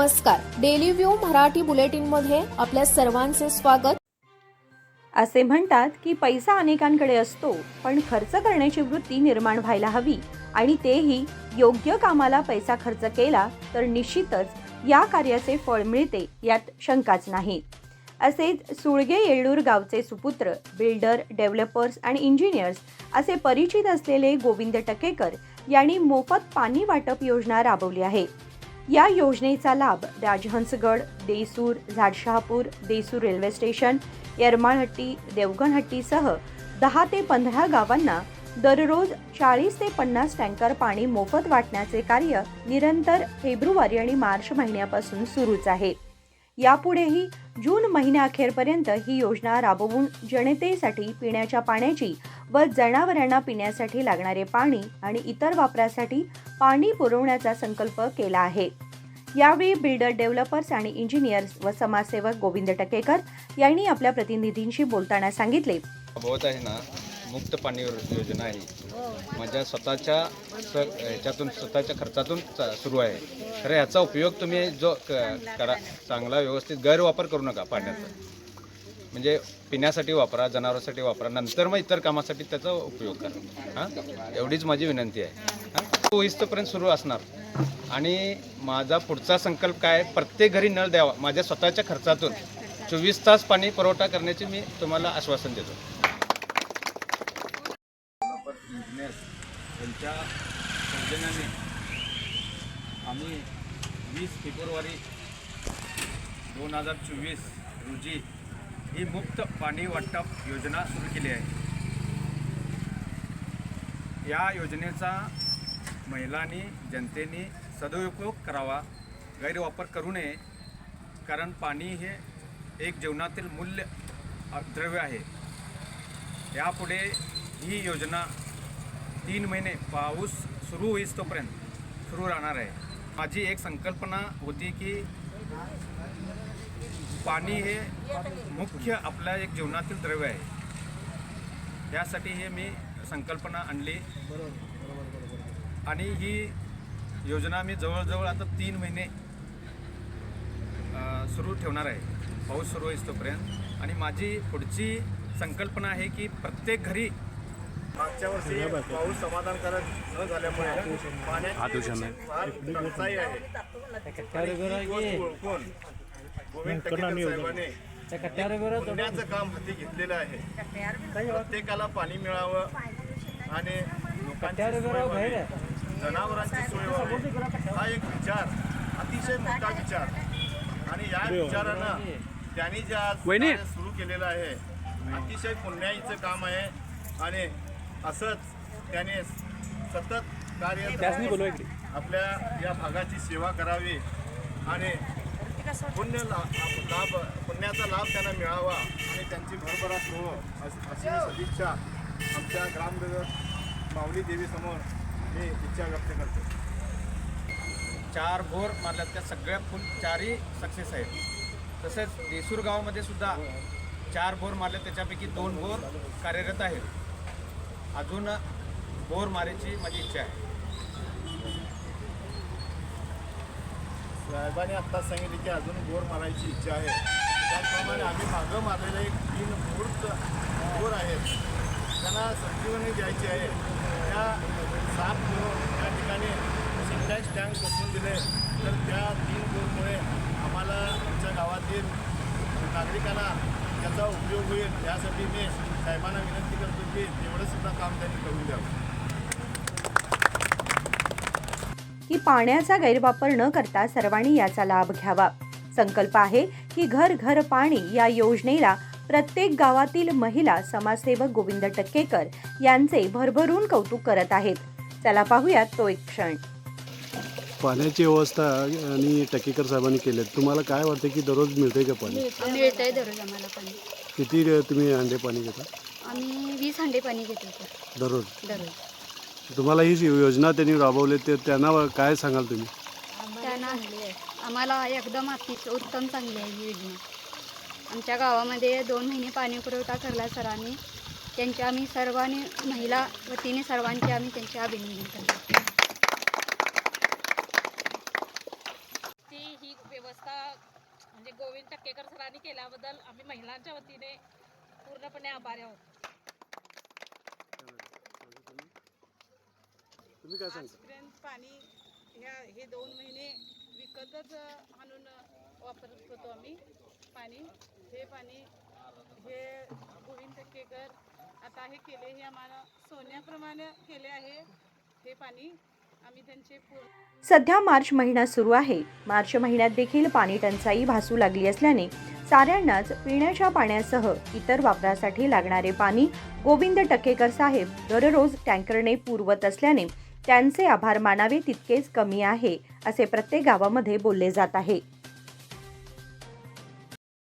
नमस्कार. Daily view Marathi बुलेटिनमध्ये आपल्या सर्वांचे स्वागत. असे म्हणतात की पैसा अनेकांकडे असतो पण खर्च करण्याची वृत्ती निर्माण व्हायला हवी आणि तेही योग्य कामाला पैसा खर्च केला तर निश्चितच या कार्याचे फळ मिळते यात शंकाच नाही. असेच सुळगे येळूर गावचे सुपुत्र बिल्डर डेव्हलपर्स आणि इंजिनियर्स असे परिचित असलेले गोविंद टकेकर यांनी मोफत पाणी वाटप योजना राबवली आहे. या योजनेचा लाभ राजहंसगड देसूर झाडशहापूर देसूर रेल्वे स्टेशन येरमाळहट्टी देवगणहट्टीसह दहा ते पंधरा गावांना दररोज चाळीस ते पन्नास टँकर पाणी मोफत वाटण्याचे कार्य निरंतर फेब्रुवारी आणि मार्च महिन्यापासून सुरूच आहे. यापुढेही जून महिन्याअखेरपर्यंत ही योजना राबवून जनतेसाठी पिण्याच्या पाण्याची व जनावरांना पिण्यासाठी लागणारे पाणी आणि इतर वापरासाठी पाणी पुरवण्याचा संकल्प केला आहे. यावेळी बिल्डर डेव्हलपर्स आणि इंजिनियर्स व समाजसेवक गोविंद टकेकर यांनी आपल्या प्रतिनिधींशी बोलताना सांगितले. आहे ना मुक्त पाणी योजना आहे. माझ्या स्वतःच्या ह्याच्यातून स्वतःच्या खर्चातून चा- सुरू आहे. तर ह्याचा उपयोग तुम्ही जो क करा चांगला व्यवस्थित गैरवापर करू नका पाण्याचा. म्हणजे पिण्यासाठी वापरा जनावरांसाठी वापरा नंतर मग इतर कामासाठी त्याचा उपयोग करा. हां? एवढीच माझी विनंती आहे. हां? होईस्तोपर्यंत सुरू असणार. आणि माझा पुढचा संकल्प काय प्रत्येक घरी नळ द्यावा. माझ्या स्वतःच्या खर्चातून चोवीस तास पाणी पुरवठा करण्याचे मी तुम्हाला आश्वासन देतो. डेव्हलपर सौजन्याने आम्ही वीस फेब्रुवारी दोन हजार चोवीस रोजी ही मुक्त पाणी वाटप योजना सुरू केली आहे. या योजनेचा महिलांनी जनतेने सदुपयोग करावा गैरवापर करू नये कारण पाणी हे एक जीवनातील मूल्य द्रव्य आहे. यापुढे ही योजना तीन महिने पाऊस सुरू होईस तोपर्यंत सुरू राहणार आहे. माझी एक संकल्पना होती की पाणी हे मुख्य आपल्या एक जीवनातील द्रव्य आहे. यासाठी हे मी संकल्पना आणली. आणि ही योजना मी जवळजवळ आता तीन महिने सुरू ठेवणार आहे. पाऊस सुरू होईस तोपर्यंत. आणि माझी पुढची संकल्पना आहे की प्रत्येक घरी मागच्या वर्षी पाऊस समाधानकारक न झाल्यामुळे पाण्याची आहे. ही गोविंद टकेकर साहेबांनी पुण्याचं काम हाती घेतलेलं आहे. प्रत्येकाला पाणी मिळावं आणि लोकांची सोय व्हावी, जनावरांची सोय व्हावी. हा एक विचार अतिशय मोठा विचार. आणि या विचारानं त्यांनी जे आज सुरू केलेलं आहे अतिशय पुण्याईचं काम आहे. आणि असंच त्याने सतत कार्य आपल्या या भागाची सेवा करावी. आणि पुण्य ला- लाभ पुण्याचा लाभ त्यांना मिळावा आणि त्यांची भरभराट हो अशी सदिच्छा आमच्या ग्रामदैवत माऊली देवीसमोर मी इच्छा व्यक्त करतो. चार भोर मारल्यात त्या सगळ्या फुल चारही सक्सेस आहेत. तसेच देसूर गावामध्ये सुद्धा चार भोर मारले त्याच्यापैकी दोन भोर कार्यरत आहेत. अजून बोर मारायची माझी इच्छा आहे. साहेबांनी आत्ताच सांगितले की अजून बोर मारायची इच्छा आहे. त्याचप्रमाणे आम्ही मागं मारलेले एक तीन मूर्त बोर आहेत. त्यांना संजीवनी द्यायची आहे. त्या सात बोर त्या ठिकाणी सिंटॅक्स टँक बसून दिले. तर त्या तीन बोरमुळे आम्हाला आमच्या गावातील नागरिकांना त्याचा उपयोग होईल. यासाठी मी साहेबांना विनंती करतो की तेवढंसुद्धा काम त्यांनी करून द्यावं. की पाण्याचा गैरवापर न करता सर्वांनी याचा लाभ घ्यावा. संकल्प आहे की घर घर पाणी या योजनेला प्रत्येक गावातील महिला समाजसेवक गोविंद टक्केकर यांचे भरभरून कौतुक करत आहेत. चला पाहूयात तो एक क्षण. पाण्याची व्यवस्था आणि टकेकर साहेबांनी केली तुम्हाला काय वाटतं की दररोज मिळते का पाणी? दररोज आम्हाला पाणी. किती तुम्ही अंडे पाणी घेता? आम्ही वीस हांडे पाणी घेतो दररोज? दररोज. तुम्हाला ही योजना त्यांनी राबवली ते त्यांना काय सांगाल तुम्ही? त्यांना आम्हाला एकदम अति उत्तम चांगली आहे ही योजना. आमच्या गावामध्ये दोन महिने पाणी पुरवठा करला सरांनी त्यांच्या आम्ही सर्वांनी महिला वतीने सर्वांचे आम्ही त्यांचे अभिनंदन करतो. ती ही व्यवस्था म्हणजे गोविंद टक्केकर सरांनी केल्याबद्दल आम्ही महिलांच्या वतीने पूर्णपणे आभारी आहोत. तुम्ही काय सांगता? आजपर्यंत पाणी ह्या हे दोन महिने विकतच आणून वापरत होतो आम्ही पाणी. हे पाणी हे गोविंद टक्केकर आता हे केले हे आम्हाला सोन्याप्रमाणे केले आहे हे पाणी आम्ही त्यांचे सध्या मार्च महिना सुरू आहे. मार्च महिन्यात देखील पाणी टंचाई भासू लागली असल्याने साऱ्यांनाच पिण्याच्या पाण्यासह इतर वापरासाठी लागणारे पाणी गोविंद टक्केकर साहेब दररोज टँकरने पुरवत असल्याने त्यांचे आभार मानावे तितकेच कमी आहे असे प्रत्येक गावामध्ये बोलले जात आहे.